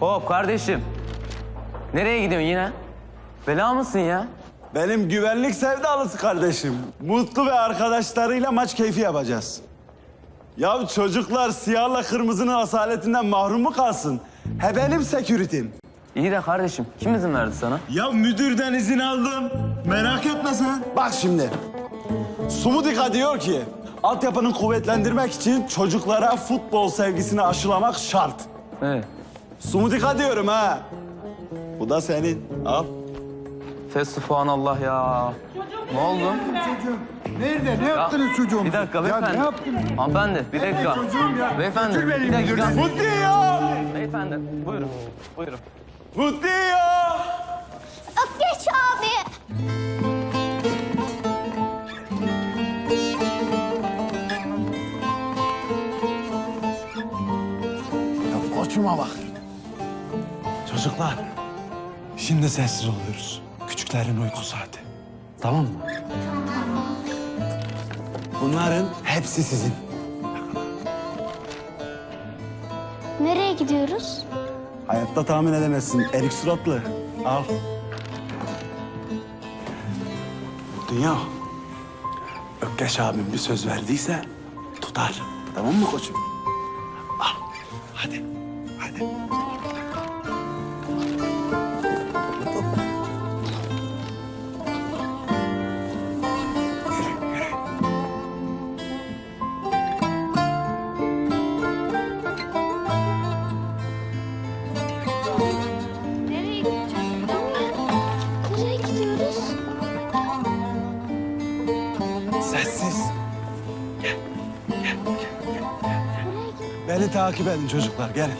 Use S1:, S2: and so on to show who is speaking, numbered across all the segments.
S1: Hop kardeşim. Nereye gidiyorsun yine? Bela mısın ya?
S2: Benim güvenlik sevdalısı kardeşim. Mutlu ve arkadaşlarıyla maç keyfi yapacağız. Ya çocuklar siyahla kırmızının asaletinden mahrum mu kalsın? He benim seküritim.
S1: İyi de kardeşim kim izin verdi sana?
S2: Ya müdürden izin aldım. Merak etme sen. Bak şimdi. Sumudika diyor ki altyapını kuvvetlendirmek için çocuklara futbol sevgisini aşılamak şart.
S1: Evet.
S2: Sumudika diyorum ha. Bu da senin. Al.
S1: Fesubhanallah ya. Ne oldu?
S3: Nerede? Ne yaptınız çocuğum?
S1: Bir dakika
S3: Ya
S1: beyefendi.
S3: ne yaptınız?
S1: Hanımefendi bir dakika.
S3: çocuğum ya.
S1: Beyefendi
S3: Götür beni
S1: bir dakika.
S3: müdürden.
S2: Mutlu ya.
S1: Beyefendi buyurun. Buyurun.
S2: Mutlu ya. Çocuklar, şimdi sessiz oluyoruz. Küçüklerin uyku saati. Tamam mı? Bunların hepsi sizin.
S4: Nereye gidiyoruz?
S2: Hayatta tahmin edemezsin. Erik suratlı. Al. Dünya. Ökkeş abim bir söz verdiyse tutar. Tamam mı koçum? Al. Hadi. Hadi. Takip edin çocuklar, gelin.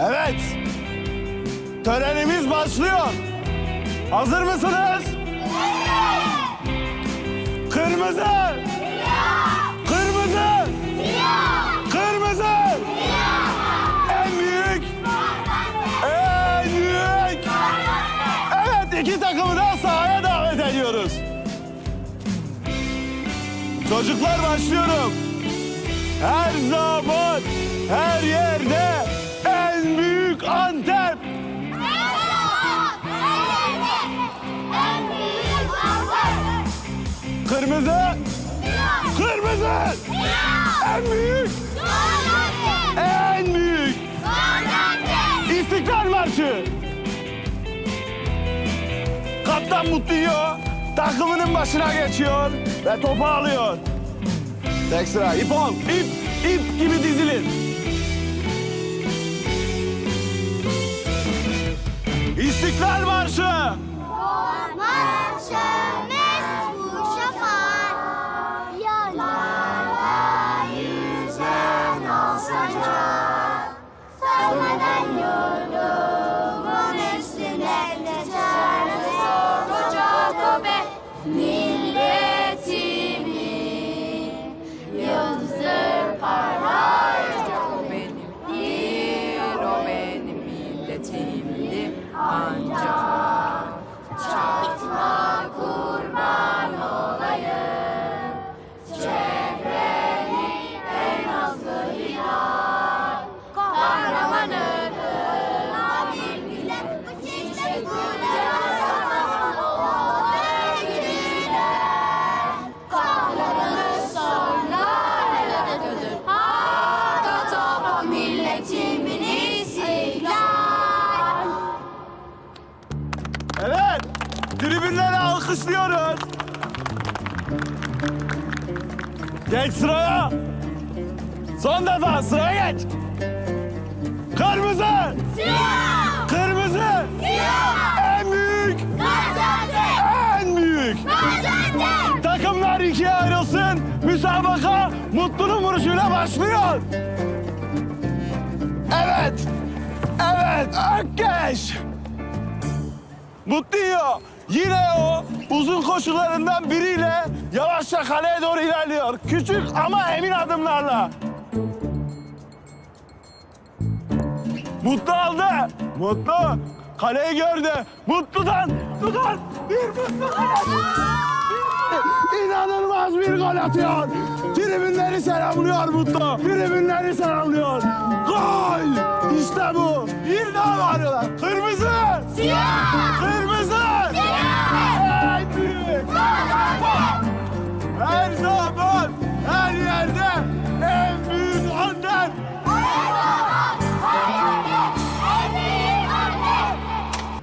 S2: Evet. Törenimiz başlıyor. Hazır mısınız? Kırmızı! Çocuklar başlıyorum. Her zaman, her yerde en büyük Antep. Kırmızı! Kırmızı! En büyük! En büyük! İstiklal Marşı! Kaptan Mutlu'yu takımının başına geçiyor ve topu alıyor. Tek sıra ip ol, ip, ip gibi dizilin. Geç sıraya. Son defa sıraya geç. Kırmızı,
S4: Siyah!
S2: kırmızı.
S4: Siyah!
S2: En büyük,
S4: Gaziantep!
S2: en büyük.
S4: Gaziantep!
S2: Takımlar ikiye ayrılsın. Müsabaka Mutlu'nun vuruşuyla başlıyor. Evet, evet, Ökkeş. Mutlu Yine o uzun koşularından biriyle yavaşça kaleye doğru ilerliyor. Küçük ama emin adımlarla. Mutlu aldı. Mutlu. Kaleyi gördü. Mutlu'dan. Mutlu'dan. Bir mutlu İnanılmaz bir gol atıyor. Tribünleri selamlıyor Mutlu. Tribünleri selamlıyor. Gol. İşte bu. Bir daha bağırıyorlar. Kırmızı.
S4: Siyah.
S2: Kırmızı. Her zaman, her yerde en büyük annem.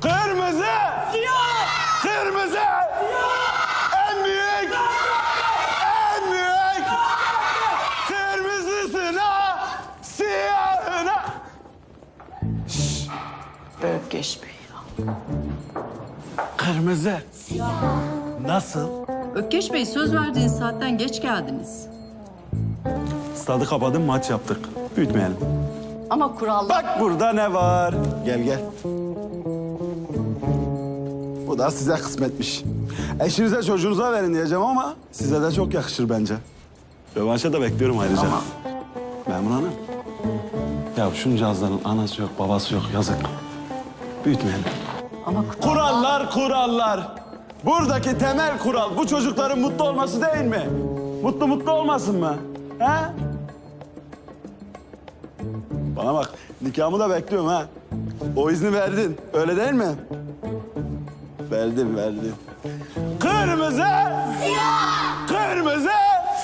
S2: Kırmızı. Siyah. Kırmızı. En büyük. En büyük. Kırmızısına, siyahına.
S5: Ökkeş Bey.
S2: Kırmızı. Nasıl?
S5: Ökkeş Bey söz verdiğiniz saatten geç geldiniz.
S2: Stadı kapadım, maç yaptık. Büyütmeyelim.
S5: Ama kurallar...
S2: Bak burada ne var? Gel gel. Bu da size kısmetmiş. Eşinize çocuğunuza verin diyeceğim ama size de çok yakışır bence. Rövanşa da bekliyorum ayrıca. Memnun Hanım. Ya şunun cihazların anası yok, babası yok. Yazık. Büyütmeyelim.
S5: Ama
S2: Kurallar, kurallar. Buradaki temel kural bu çocukların mutlu olması değil mi? Mutlu mutlu olmasın mı? He? Bana bak nikahımı da bekliyorum ha. O izni verdin öyle değil mi? Verdim verdim. Kırmızı! Siyah! Kırmızı!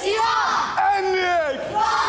S2: Siyah! Enlik! Var!